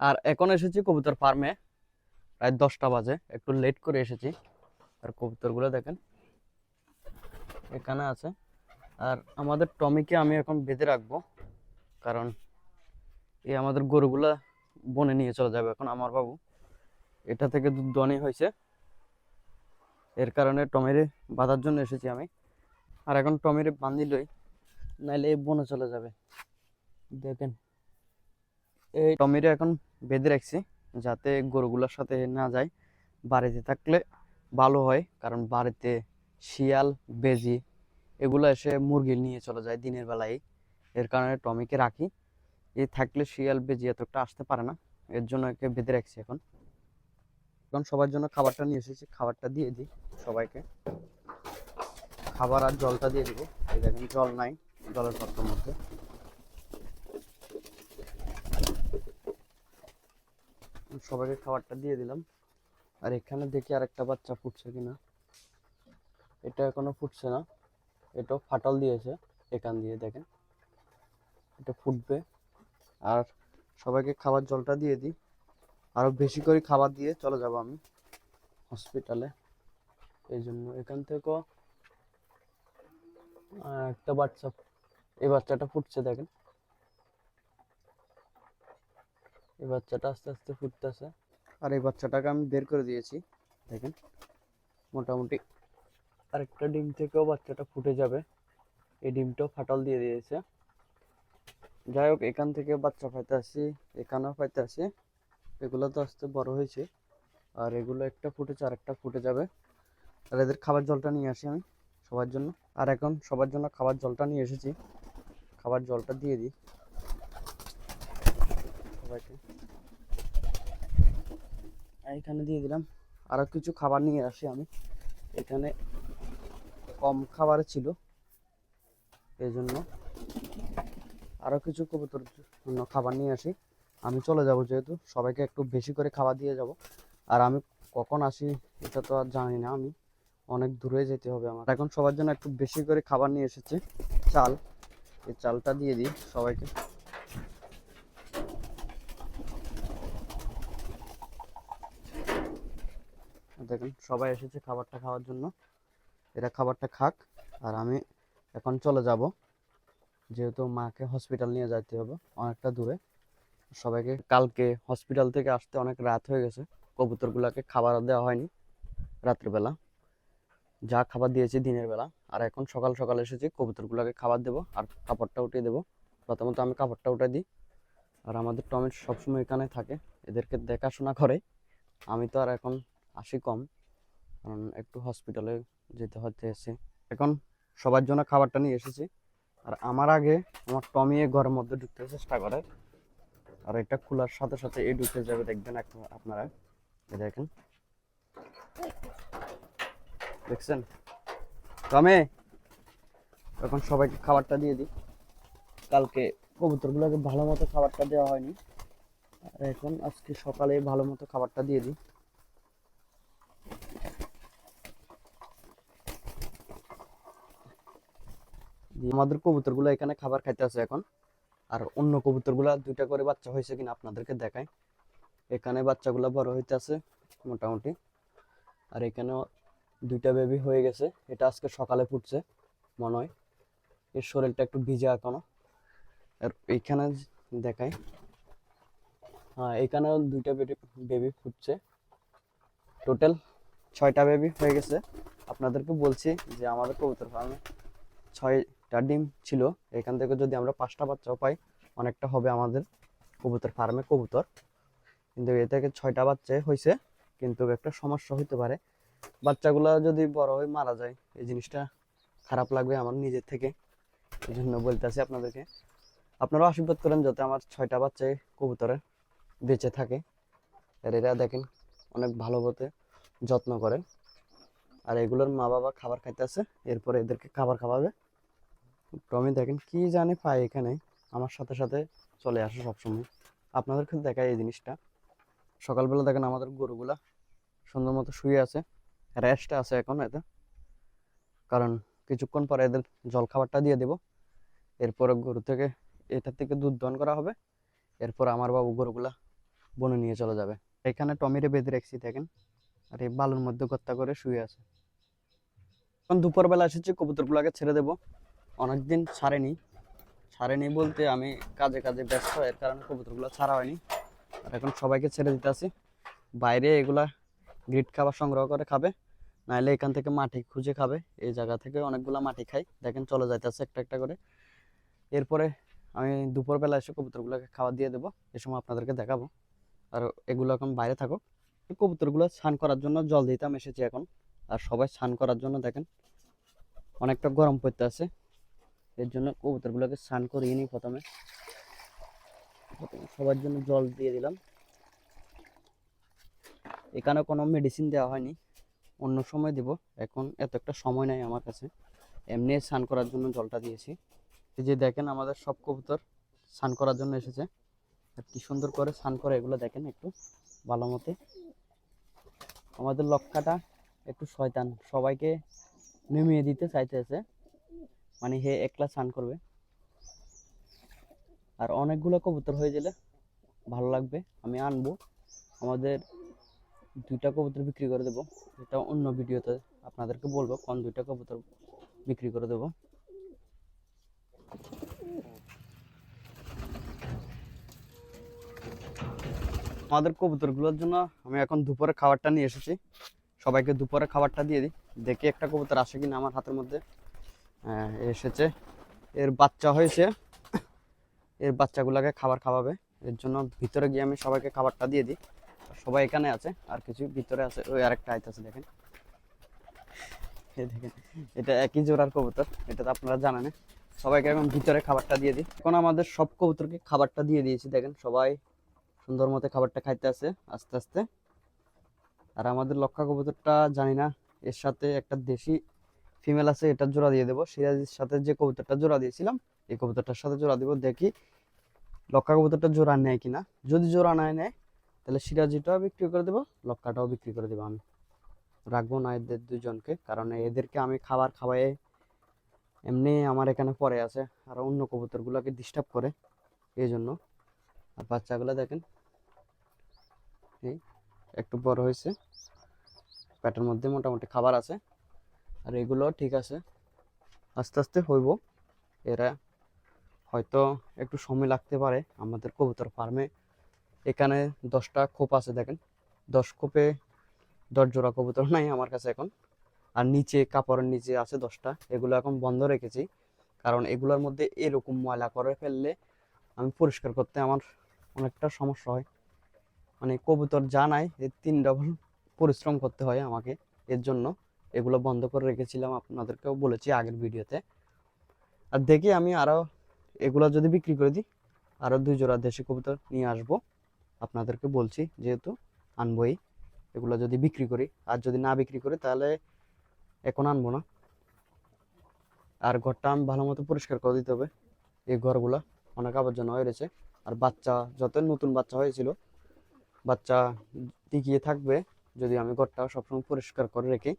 আর এখন এসেছি কবুতর ফার্মে প্রায় দশটা বাজে, একটু লেট করে এসেছি। আর কবুতরগুলো দেখেন, এখানে আছে। আর আমাদের টমিকে আমি এখন বেঁধে রাখব, কারণ এই আমাদের গরুগুলা বনে নিয়ে চলে যাবে এখন আমার বাবু। এটা থেকে দুধ দনি হয়েছে। এর কারণে টমেরে বাঁধার জন্য এসেছি আমি। আর এখন টমেরে বান্ধিলই, নাইলে বনে চলে যাবে। দেখেন এই টমেটো এখন বেঁধে রাখছি যাতে গরুগুলোর সাথে না যায়। বাড়িতে থাকলে ভালো হয়, কারণ বাড়িতে শিয়াল, বেজি এগুলো এসে মুরগি নিয়ে চলে যায় দিনের বেলায়। এর কারণে টমিকে রাখি। এ থাকলে শিয়াল, বেজি এতটা আসতে পারে না। এর জন্য একে বেঁধে রাখছি এখন। এখন সবার জন্য খাবারটা নিয়ে এসেছি। খাবারটা দিয়ে দিই সবাইকে। খাবার আর জলটা দিয়ে দিব। এই দেখেন জল নাই, জলের পাত্রের মধ্যে। সবাইকে খাবারটা দিয়ে দিলাম। আর এখানে দেখি আরেকটা বাচ্চা ফুটছে কিনা। এটা এখনও ফুটছে না। এটাও ফাটল দিয়েছে এখান দিয়ে, দেখেন। এটা ফুটবে। আর সবাইকে খাবার জলটা দিয়ে দিই। আরও বেশি করে খাবার দিয়ে চলে যাব আমি হসপিটালে এই জন্য এখান থেকেও একটা বাচ্চা, এই বাচ্চাটা ফুটছে, দেখেন। এই বাচ্চাটা আস্তে আস্তে ফুটতেছে। আর এই বাচ্চাটাকে আমি বের করে দিয়েছি। দেখেন, মোটামুটি আরেকটা ডিম থেকেও বাচ্চাটা ফুটে যাবে। এই ডিমটাও ফাটল দিয়ে দিয়েছে। যাই হোক, এখান থেকে বাচ্চা পাইতে আসি এখানেও পাইতে আসি এগুলো তো আস্তে বড় হয়েছে। আর এগুলো একটা ফুটেছে আর একটা ফুটে যাবে। আর এদের খাবার জলটা নিয়ে আসি আমি সবার জন্য। আর এখন সবার জন্য খাবার জলটা নিয়ে এসেছি। খাবার জলটা দিয়ে দিই। এখানে দিয়ে দিলাম আরও কিছু খাবার নিয়ে আসি আমি। এখানে কম খাবার ছিল। এই জন্য আরও কিছু কবুতর জন্য খাবার নিয়ে আসি। আমি চলে যাব যেহেতু, সবাইকে একটু বেশি করে খাবার দিয়ে যাব। আর আমি কখন আসি এটা তো আর জানি না আমি। অনেক দূরে যেতে হবে আমার। এখন সবার জন্য একটু বেশি করে খাবার নিয়ে এসেছে। চাল। এই চালটা দিয়ে দিই সবাইকে। দেখেন, সবাই এসেছে খাবারটা খাওয়ার জন্য। এরা খাবারটা খাক, আর আমি এখন চলে যাব। যেহেতু মাকে হসপিটাল নিয়ে যাইতে হবে, অনেকটা দূরে। সবাইকে কালকে হসপিটাল থেকে আসতে অনেক রাত হয়ে গেছে। কবুতরগুলোকে খাবার দেওয়া হয়নি রাত্রিবেলা যা খাবার দিয়েছি দিনের বেলা। আর এখন সকাল সকাল এসেছি, কবুতরগুলোকে খাবার দেবো আর কাপড়টা উঠিয়ে দেবো। প্রথমত আমি কাপড়টা উঠে দিই। আর আমাদের টমেট সবসময় এখানে থাকে, এদেরকে দেখাশোনা করে। আমি তো আর এখন আসি কম। কারণ একটু হসপিটালে যেতে হতে এসে এখন সবার জন্য খাবারটা নিয়ে এসেছি। আর আমার আগে আমার টমি ঘরের মধ্যে ঢুকতে চেষ্টা করে। আর এটা খোলার সাথে সাথে এই ঢুকে যাবে, দেখবেন এক- আপনারা। দেখেন। দেখছেন? টমে, এখন সবাইকে খাবারটা দিয়ে দিই। কালকে কবুতরগুলোকে ভালো মতো খাবারটা দেওয়া হয়নি। আর এখন আজকে সকালে ভালো মতো খাবারটা দিয়ে দিই। আমাদের কবুতরগুলো এখানে খাবার খাইতে আছে এখন। আর অন্য কবুতরগুলা দুইটা করে বাচ্চা হয়েছে কিনা আপনাদেরকে দেখায় এখানে বাচ্চাগুলো বড় হইতে আছে মোটামুটি। আর এখানেও দুইটা বেবি হয়ে গেছে। এটা আজকে সকালে ফুটছে মনে হয়। এর শরীরটা একটু ভিজা এখনও। আর এইখানে দেখাই। হ্যাঁ এখানেও দুইটা বেবি বেবি ফুটছে। টোটাল ছয়টা বেবি হয়ে গেছে। আপনাদেরকে বলছি যে আমাদের কবুতর ফার্মে ছয়টা ডিম ছিল, এখান থেকে যদি আমরা পাঁচটা বাচ্চাও পাই, অনেকটা হবে আমাদের কবুতর, ফার্মে কবুতর। কিন্তু এ থেকে ছয়টা বাচ্চা হয়েছে কিন্তু একটা সমস্যা হতে পারে। বাচ্চাগুলো যদি বড় হয়ে মারা যায়, এই জিনিসটা খারাপ লাগবে আমার নিজের থেকে। এই জন্য বলতেছি আপনাদেরকে আপনারাও আশীর্বাদ করেন যাতে আমার ছয়টা বাচ্চায় কবুতরে বেঁচে থাকে। আর এরা দেখেন অনেক ভালো মতে যত্ন করে। আর এগুলোর মা বাবা খাবার খাইতেছে, এরপরে এদেরকে খাবার খাওয়াবে। টমি দেখেন কি জানে পায় এখানে। আমার সাথে সাথে চলে আসে সবসময়। আপনাদেরকে দেখায় এই জিনিসটা। সকালবেলা দেখেন আমাদের গরুগুলা সুন্দর মতো শুয়ে আছে। রেস্টে আছে এখন এতে। কারণ কিছুক্ষণ পরে এদের জল খাবারটা দিয়ে দেব। এরপরে গরু থেকে এটা থেকে দুধ দহন করা হবে। এরপর আমার বাবু গরুগুলা বনে নিয়ে চলে যাবে। এখানে টমিরে বেঁধে রাখছি, দেখেন। আর এই বালুর মধ্যে গত্তা করে শুয়ে আছে। এখন দুপুরবেলা এসেছি, কবুতরগুলোকে ছেড়ে দেবো। অনেকদিন ছাড়েনি। ছাড়েনি বলতে আমি কাজে কাজে ব্যস্ত, এর কারণে কবুতরগুলো ছাড়া হয়নি। আর এখন সবাইকে ছেড়ে দিতে আসি বাইরে এগুলা গ্রিট খাবার সংগ্রহ করে খাবে, নাহলে এখান থেকে মাটি খুঁজে খাবে। এই জায়গা থেকে অনেকগুলো মাটি খাই দেখেন চলে যাইতেছে একটা একটা করে। এরপরে আমি দুপুরবেলা এসে কবুতরগুলোকে খাবার দিয়ে দেবো। এ সময় আপনাদেরকে দেখাবো। আর এগুলো এখন বাইরে এই কবুতরগুলো স্নান করার জন্য জল দিতাম এসেছি এখন। আর সবাই স্নান করার জন্য দেখেন, অনেকটা গরম পড়তে আছে এর জন্য কবুতরগুলোকে স্নান করিয়ে নিই প্রথমে। সবার জন্য জল দিয়ে দিলাম। এখানে কোনো মেডিসিন দেওয়া হয়নি। অন্য সময় দিব। এখন এত একটা সময় নাই আমার কাছে। এমনি স্নান করার জন্য জলটা দিয়েছি। যে দেখেন আমাদের সব কবুতর স্নান করার জন্য এসেছে। আর কি সুন্দর করে স্নান করে এগুলো দেখেন একটু ভালো মতে। আমাদের লক্ষ্যটা একটু শয়তান সবাইকে নেমিয়ে দিতে চাইতেছে। মানে হে একলা স্নান করবে। আর অনেকগুলো কবুতর হয়ে গেলে ভালো লাগবে, আমি আনব। আমাদের দুইটা কবুতর বিক্রি করে দেবো, এটা অন্য ভিডিওতে আপনাদেরকে বলব কোন দুইটা কবুতর বিক্রি করে দেবো। আমাদের কবুতরগুলোর জন্য আমি এখন দুপুরে খাবারটা নিয়ে এসেছি। সবাইকে দুপুরে খাবারটা দিয়ে দিই, দেখি একটা কবুতর আসে কিনা আমার হাতের মধ্যে। এসেছে। এর বাচ্চা হয়েছে। এর বাচ্চাগুলোকে খাবার খাওয়াবে। এর জন্য ভিতরে গিয়ে আমি সবাইকে খাবারটা দিয়ে দিই। সবাই এখানে আছে, আর কিছু ভিতরে আছে। ওই আরেকটা আইতাছে দেখেন। দেখেন, এটা একই জোড়ার কবুতর, এটা তো আপনারা জানেন সবাইকে এখন ভিতরে খাবারটা দিয়ে দিই। এখন আমাদের সব কবুতরকে খাবারটা দিয়ে দিয়েছি, দেখেন। সবাই সুন্দর মতো খাবারটা খাইতে আছে, আস্তে আস্তে। আর আমাদের লক্ষা কবুতরটা জানি না, এর সাথে একটা দেশি ফিমেল আছে এটা জোড়া দিয়ে দেবো। সিরাজের সাথে যে কবুতরটা জোড়া দিয়েছিলাম, এই কবুতরটার সাথে জোড়া দিব। দেখি লক্ষা কবুতরটা জোড়া নেয় কিনা। যদি জোড়া নাই নেয়, তাহলে সিরাজিটাও বিক্রি করে দেবো, লক্কাটাও বিক্রি করে দেবো আমি। রাখব না এদের দুজনকে, কারণ এদেরকে আমি খাবার খাওয়াই এমনি আমার এখানে পড়ে আছে, আর অন্য কবুতরগুলোকে ডিস্টার্ব করে এই জন্য আর বাচ্চাগুলো দেখেন একটু বড় হয়েছে, পেটের মধ্যে মোটামুটি খাবার আছে। আর এগুলো ঠিক আছে। আস্তে আস্তে হইব। এরা হয়তো একটু সময় লাগতে পারে আমাদের কবুতর ফার্মে। এখানে দশটা খোপ আছে দেখেন। দশ খোপে দশ জোড়া কবুতর নাই আমার কাছে এখন। আর নিচে কাপড়ের নিচে আছে দশটা। এগুলো এখন বন্ধ রেখেছি। কারণ এগুলোর মধ্যে এরকম ময়লা করে ফেললে আমি পরিষ্কার করতে আমার অনেকটা সমস্যা হয়। মানে কবুতর যা নাই এর তিন ডবল পরিশ্রম করতে হয় আমাকে এর জন্য। এগুলো বন্ধ করে রেখেছিলাম, আপনাদেরকেও বলেছি আগের ভিডিওতে। আর দেখি আমি আরও এগুলো যদি বিক্রি করে দিই আরও দুই জোড়া দেশি কবুতর নিয়ে আসব। আপনাদেরকে বলছি, যেহেতু আনবই, এগুলো যদি বিক্রি করি। আর যদি না বিক্রি করি, তাহলে এখন আনব না। আর ঘরটা আমি ভালো মতো পরিষ্কার করে দিতে হবে। এই ঘরগুলো অনেক আবর্জনা হয়ে রয়েছে। আর বাচ্চা, যত নতুন বাচ্চা হয়েছিল, বাচ্চা টিকিয়ে থাকবে। যদি আমি ঘরটা সবসময় পরিষ্কার করে রেখে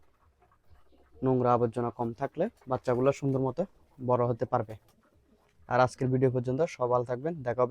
নোংরা আবর্জনা কম থাকলে বাচ্চাগুলো সুন্দর মতো বড় হতে পারবে। আর আজকের ভিডিও পর্যন্ত সবাল থাকবেন, দেখা